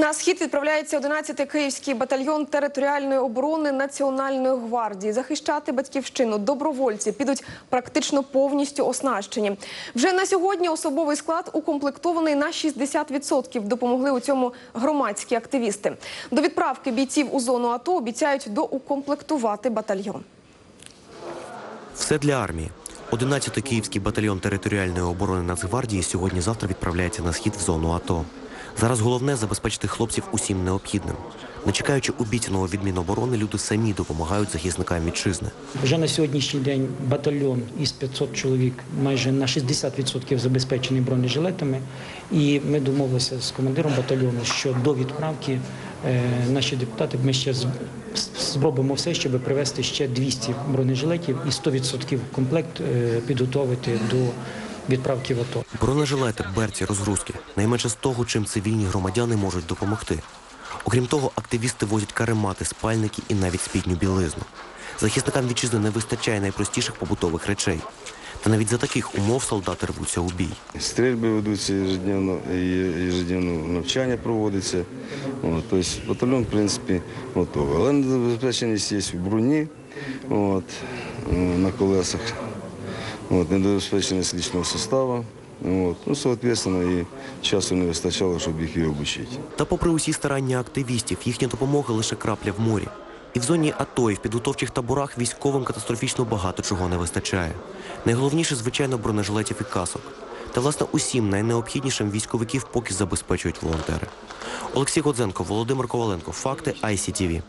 На схід відправляється 11-й київський батальйон територіальної оборони Національної гвардії. Захищати батьківщину добровольці підуть практично повністю оснащені. Вже на сьогодні особовий склад укомплектований на 60%. Допомогли у цьому громадські активісти. До відправки бійців у зону АТО обіцяють доукомплектувати батальйон. Все для армії. 11-й Київський батальйон територіальної оборони Нацгвардії сьогодні-завтра відправляється на схід в зону АТО. Зараз головне забезпечити хлопців усім необхідним. Не чекаючи обіцяного від Міноборони, люди самі допомагають захисникам вітчизни. Вже на сьогоднішній день батальйон із 500 чоловік майже на 60% забезпечений бронежилетами. І ми домовилися з командиром батальйону, що до відправки е, наші депутати ми ще зробимо все, щоб привезти ще 200 бронежилетів і 100% комплект е, підготовити до відправки в АТО. Бронежилети, берці, розгрузки найменше з того, чим цивільні громадяни можуть допомогти. Окрім того, активісти возять каремати, спальники і навіть спідню білизну. Захисникам вітчизни не вистачає найпростіших побутових речей. Та навіть за таких умов солдати рвуться у бій. Стрільби ведуться ежедневно, ежедневно навчання проводиться. От, тобто батальйон, в принципі, готовий. Але недобезпеченість є в броні от, на колесах, от, недобезпеченість лічного составу. От, ну, соответственно, і часу не вистачало, щоб їх і обучити. Та попри усі старання активістів, їхня допомога лише крапля в морі. І в зоні АТО, і в підготовчих таборах військовим катастрофічно багато чого не вистачає. Найголовніше, звичайно, бронежилетів і касок. Та, власне, усім найнеобхіднішим військовиків поки забезпечують волонтери. Олексій Годзенко, Володимир Коваленко. Факти ICTV.